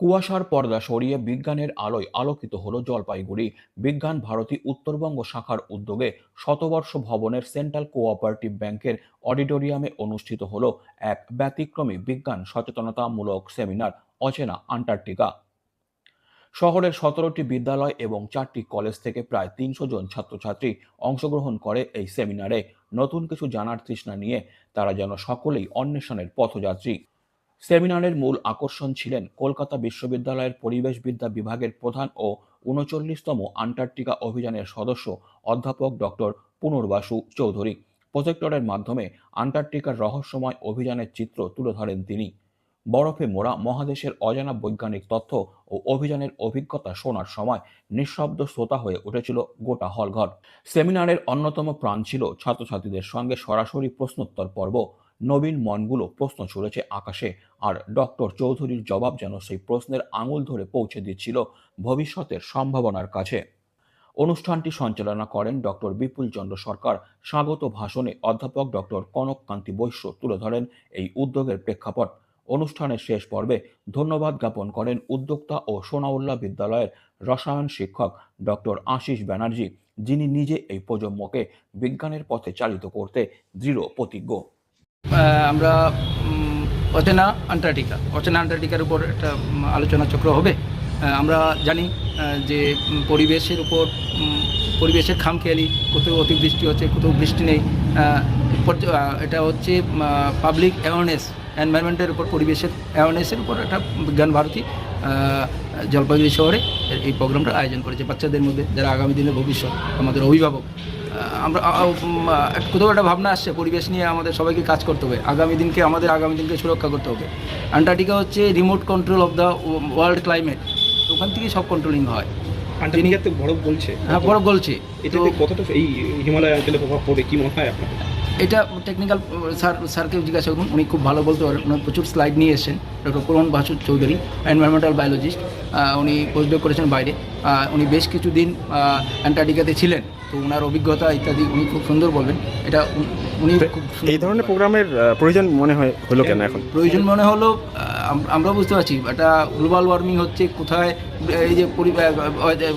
কুয়াশার পর্দা সরিয়ে বিজ্ঞানের আলোয় আলোকিত হল জলপাইগুড়ি। বিজ্ঞান ভারতী উত্তরবঙ্গ শাখার উদ্যোগে শতবর্ষ ভবনের সেন্ট্রাল কোঅপারেটিভ ব্যাংকের অডিটোরিয়ামে অনুষ্ঠিত হল এক ব্যতিক্রমী বিজ্ঞান সচেতনতামূলক সেমিনার অচেনা আন্টার্কটিকা। শহরের সতেরোটি বিদ্যালয় এবং চারটি কলেজ থেকে প্রায় তিনশো জন ছাত্রছাত্রী অংশগ্রহণ করে এই সেমিনারে। নতুন কিছু জানার তৃষ্ণা নিয়ে তারা যেন সকলেই অন্বেষণের পথযাত্রী। সেমিনারের মূল আকর্ষণ ছিলেন কলকাতা বিশ্ববিদ্যালয়ের পরিবেশবিদ্যা বিভাগের প্রধান ও উনচল্লিশতম আন্টার্কটিকা অভিযানের সদস্য অধ্যাপক ডক্টর পুনর্বাসু চৌধুরী। প্রজেক্টরের মাধ্যমে আন্টার্কটিকার রহস্যময় অভিযানের চিত্র তুলে ধরেন তিনি। বরফে মোড়া মহাদেশের অজানা বৈজ্ঞানিক তথ্য ও অভিযানের অভিজ্ঞতা শোনার সময় নিঃশব্দ শ্রোতা হয়ে উঠেছিল গোটা হলঘর। সেমিনারের অন্যতম প্রাণ ছিল ছাত্রছাত্রীদের সঙ্গে সরাসরি প্রশ্নোত্তর পর্ব। নবীন মনগুলো প্রশ্ন ছুড়েছে আকাশে, আর ডক্টর চৌধুরীর জবাব যেন সেই প্রশ্নের আঙুল ধরে পৌঁছে দিচ্ছিল ভবিষ্যতের সম্ভাবনার কাছে। অনুষ্ঠানটি সঞ্চালনা করেন ডক্টর বিপুল চন্দ্র সরকার। স্বাগত ভাষণে অধ্যাপক ডক্টর কনক কান্তি বৈশ্য তুলে ধরেন এই উদ্যোগের প্রেক্ষাপট। অনুষ্ঠানের শেষ পর্বে ধন্যবাদ জ্ঞাপন করেন উদ্যোক্তা ও সোনাউল্লাহ বিদ্যালয়ের রসায়ন শিক্ষক ডক্টর আশিস ব্যানার্জি, যিনি নিজে এই প্রজন্মকে বিজ্ঞানের পথে চালিত করতে দৃঢ় প্রতিজ্ঞ। আমরা অচেনা আন্টার্কটিকা, অচেনা আন্টার্কটিকার উপর একটা আলোচনা চক্র হবে। আমরা জানি যে পরিবেশের উপর পরিবেশের খামখেয়ালি, কোথাও অতিবৃষ্টি হচ্ছে, কোথাও বৃষ্টি নেই। এটা হচ্ছে পাবলিক অ্যাওয়ারনেস এনভায়রনমেন্টের উপর, পরিবেশের অ্যাওয়ারনেসের উপর একটা বিজ্ঞান ভারতী জলপাইগুড়ি শহরে এই প্রোগ্রামটা আয়োজন করেছে। বাচ্চাদের মধ্যে, যারা আগামী দিনের ভবিষ্যৎ, আমাদের অভিভাবক আমরা কোথাও একটা ভাবনা আসছে পরিবেশ নিয়ে আমাদের সবাইকে কাজ করতে হবে আগামী দিনকে আমাদের আগামী দিনকে সুরক্ষা করতে হবে। আন্টার্কটিকা হচ্ছে remote control of the world climate ওখান থেকেই সব কন্ট্রোলিং হয়। আন্টার্কটিকাতে বরফ বলছে হ্যাঁ বড় বলছে তো এটাতে কতটা এই হিমালয় অঞ্চলে প্রভাব পড়ে কি মনে হয় আপনার? এটা টেকনিক্যাল স্যার স্যারকে জিজ্ঞাসা করুন উনি খুব ভালো বলতে পারেন। উনি প্রচুর স্লাইড নিয়ে এসেছেন doctor Puran Basu Chowdhury environmental biologist উনি পোস্টডক করেছেন বাইরে। উনি বেশ কিছুদিন অ্যান্টার্কটিকাতে ছিলেন। তো ওনার অভিজ্ঞতা ইত্যাদি উনি খুব সুন্দর বলবেন। এটা উনি- উনি খুব এই ধরনের প্রোগ্রামের প্রয়োজন মনে হয় হলো কেন এখন? প্রয়োজন মনে হলো আমরা বুঝতে পারছি এটা গ্লোবাল ওয়ার্মিং হচ্ছে কোথায় এই যে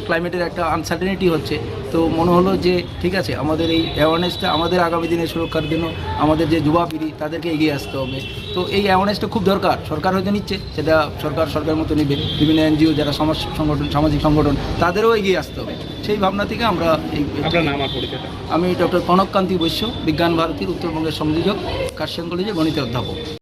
ক্লাইমেটের একটা আনসার্টেনিটি হচ্ছে তো মনে হলো যে ঠিক আছে আমাদের এই অ্যাওয়ারনেসটা আমাদের আগামী দিনে সুরক্ষার জন্য আমাদের যে যুবাপিঢ়ি তাদেরকে এগিয়ে আসতে হবে। তো এই অ্যাওয়ারনেসটা খুব দরকার সরকার হয়তো নিচ্ছে সেটা সরকার সরকার মতো নেবে। বিভিন্ন এনজিও যারা সমাজ সংগঠন সামাজিক সংগঠন তাদেরও এগিয়ে আসতে হবে। সেই ভাবনা থেকে আমরা এই আমি ডক্টর কনক কান্তি বৈশ্য বিজ্ঞান ভারতীর উত্তরবঙ্গের সংযোজক কার্শিয়াং কলেজে গণিতের অধ্যাপক।